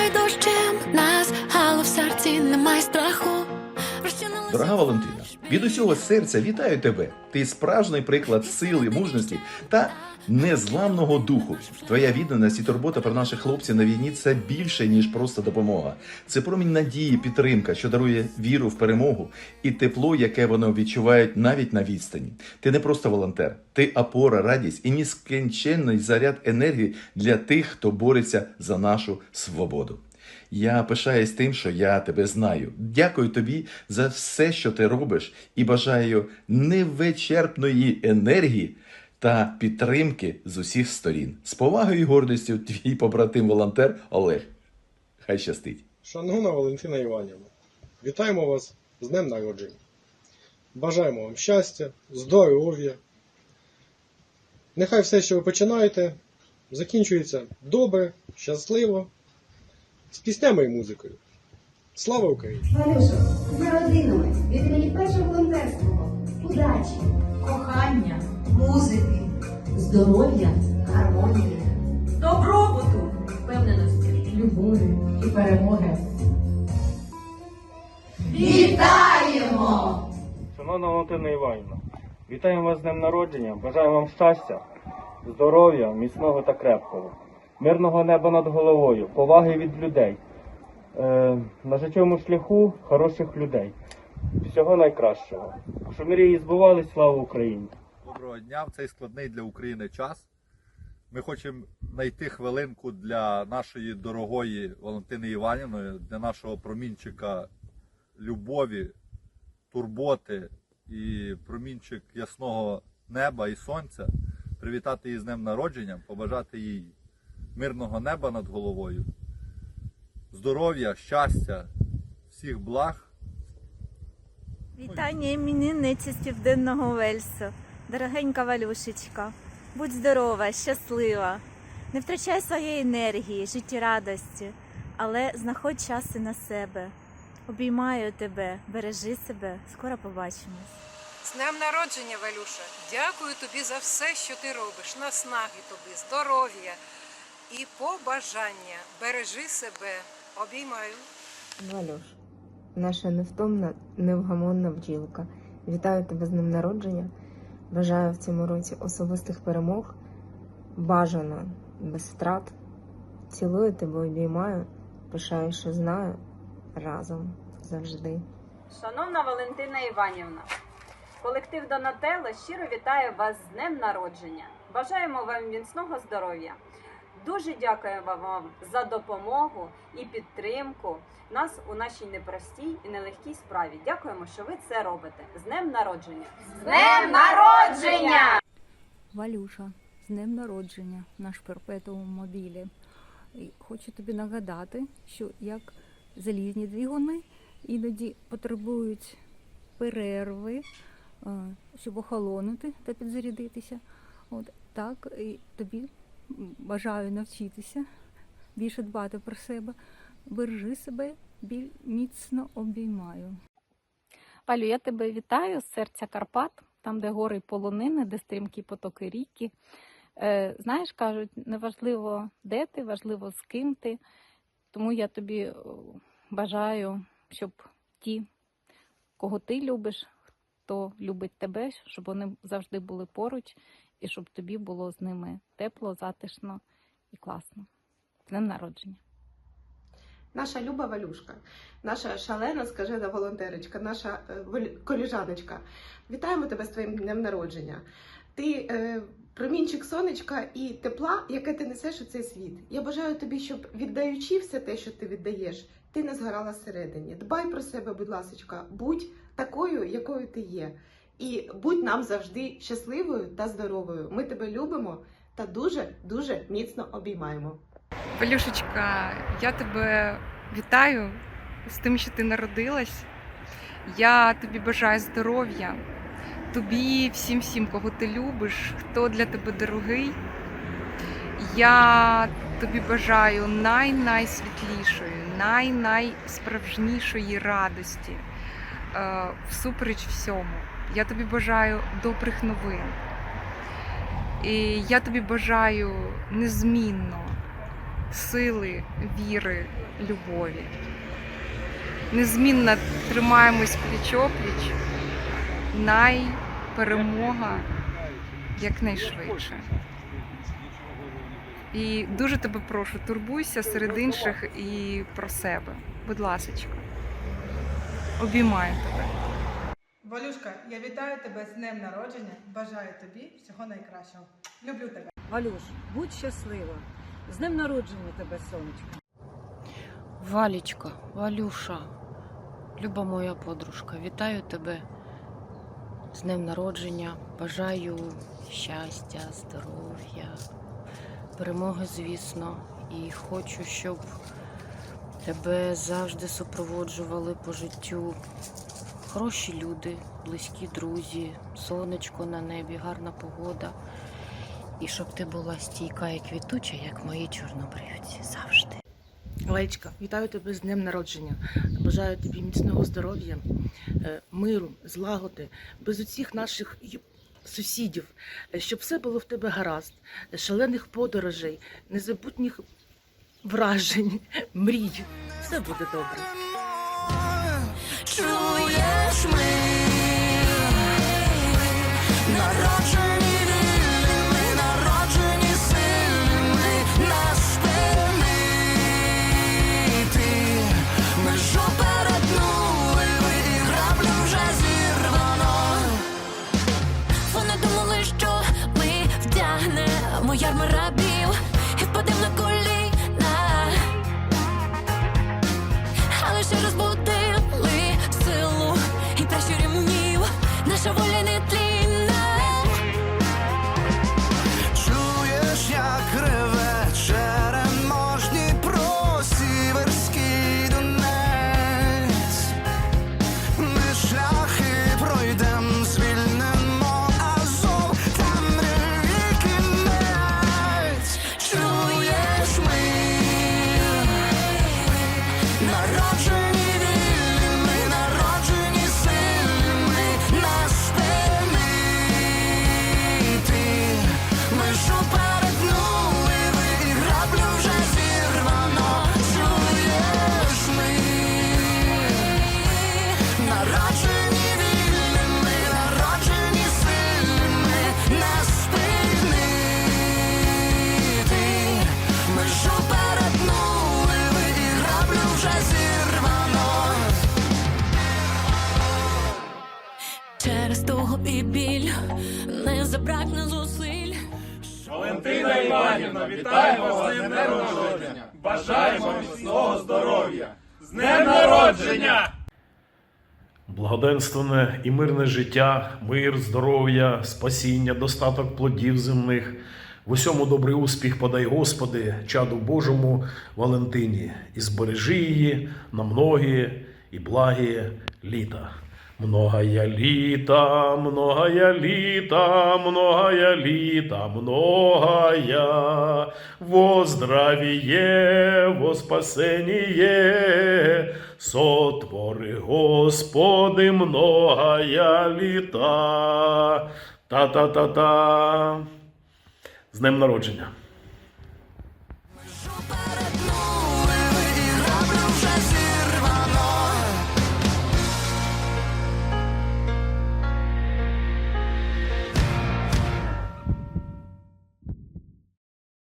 поливай дощем нас, але в серці немає страху. Дорога Валентина, від усього серця вітаю тебе. Ти справжній приклад сили, мужності та незламного духу. Твоя відданість і турбота про наших хлопців на війні це більше ніж просто допомога. Це промінь надії, підтримка, що дарує віру в перемогу і тепло, яке вони відчувають навіть на відстані. Ти не просто волонтер, ти опора, радість і нескінченний заряд енергії для тих, хто бореться за нашу свободу. Я пишаюсь тим, що я тебе знаю. Дякую тобі за все, що ти робиш, і бажаю невичерпної енергії та підтримки з усіх сторін. З повагою і гордістю, твій побратим-волонтер Олег. Хай щастить. Шановна Валентина Іванівна, вітаємо вас з днем народження. Бажаємо вам щастя, здоров'я. Нехай все, що ви починаєте, закінчується добре, щасливо, з піснями і музикою. Слава Україні! Валюша, з народинами від імені першого волонтерського. Удачі, кохання, музики, здоров'я, гармонії. добробуту, впевненості. любові і перемоги. Вітаємо! Шановна Валентина Іванівна, вітаємо вас з днем народження, бажаю вам щастя, здоров'я, міцного та крепкого, мирного неба над головою, поваги від людей, е, на життєвому шляху хороших людей. Всього найкращого. Щоб мрії збувались, слава Україні! Доброго дня в цей складний для України час. Ми хочемо знайти хвилинку для нашої дорогої Валентини Іванівни, для нашого промінчика любові, турботи і промінчик ясного неба і сонця. Привітати її з днем народження, побажати їй мирного неба над головою, здоров'я, щастя, всіх благ. Вітання іменинниці з Південного Вельсу. Дорогенька Валюшечка, будь здорова, щаслива. Не втрачай своєї енергії, життєрадості, але знаходь час і на себе. Обіймаю тебе, бережи себе, скоро побачимось. З днем народження, Валюша. Дякую тобі за все, що ти робиш. Наснаги тобі, здоров'я і побажання. Бережи себе. Обіймаю. Валюш, наша невтомна, невгамонна бджілка. Вітаю тебе з днем народження. Бажаю в цьому році особистих перемог. Бажано без втрат. Цілую тебе, обіймаю. Пишаю, що знаю. Разом завжди. Шановна Валентина Іванівна, колектив Донателло щиро вітає вас з днем народження. Бажаємо вам міцного здоров'я. Дуже дякуємо вам за допомогу і підтримку нас у нашій непростій і нелегкій справі. Дякуємо, що ви це робите. З днем народження! З днем народження! Валюша, з днем народження, наш перпетуум мобілі. Хочу тобі нагадати, що як залізні двигуни іноді потребують перерви, е, щоб охолонути та підзарядитися. От так і тобі бажаю навчитися більше дбати про себе. Бережи себе, міцно обіймаю. Валю, я тебе вітаю з серця Карпат, там, де гори й полонини, де стрімкі потоки ріки. Е, знаєш, кажуть, неважливо, де ти, важливо з ким ти. Тому я тобі е, бажаю, щоб ті, кого ти любиш, хто любить тебе, щоб вони завжди були поруч, і щоб тобі було з ними тепло, затишно і класно. З днем народження! Наша люба Валюшка, наша шалена скажена волонтерочка, наша е, коліжаночка. Вітаємо тебе з твоїм днем народження. Ти е, промінчик сонечка і тепла, яке ти несеш у цей світ. Я бажаю тобі, щоб віддаючи все те, що ти віддаєш, ти не згорала всередині. Дбай про себе, будь ласочка, будь такою, якою ти є. І будь нам завжди щасливою та здоровою. Ми тебе любимо та дуже дуже міцно обіймаємо. Валюшечка, я тебе вітаю з тим, що ти народилась. Я тобі бажаю здоров'я, тобі, всім всім, кого ти любиш, хто для тебе дорогий. Я тобі бажаю най-найсвітлішої, най-найсправжнішої радості е, всупереч всьому. Я тобі бажаю добрих новин. І я тобі бажаю незмінно сили, віри, любові. Незмінно тримаємось пліч-опліч. Най перемога якнайшвидше. І дуже тебе прошу, турбуйся серед інших і про себе. Будь ласочка. Обіймаю тебе. Валюшка, я вітаю тебе з днем народження. Бажаю тобі всього найкращого. Люблю тебе. Валюш, будь щаслива. З днем народження тебе, сонечко. Валічка, Валюша, люба моя подружка, вітаю тебе з днем народження. Бажаю щастя, здоров'я, перемоги, звісно, і хочу, щоб тебе завжди супроводжували по життю хороші люди, близькі друзі, сонечко на небі, гарна погода. І щоб ти була стійка і квітуча, як мої чорнобривці завжди. Лечка, вітаю тебе з днем народження. Бажаю тобі міцного здоров'я, е, миру, злагоди, без усіх наших сусідів, е, щоб все було в тебе гаразд, шалених подорожей, незабутніх вражень, мрій. Все буде добре. Чуєш ми народжені вільними, народжені сильними, нас перемити. Межу перетнули, ви граблю вже зірвано. Чуєш народжені І біль не забракне зусиль. Валентина Іванівна, вітаємо вас з днем народження! Бажаємо міцного здоров'я! З днем народження! Благоденственне і мирне життя, мир, здоров'я, спасіння, достаток плодів земних. В усьому добрий успіх подай, Господи, чаду Божому Валентині, і збережи її на многі і благі літа. Многая літа, многая літа, многая літа, многая, во здравіє, во спасеніє, сотвори, Господи, многая літа. Та-та-та-та. З днем народження.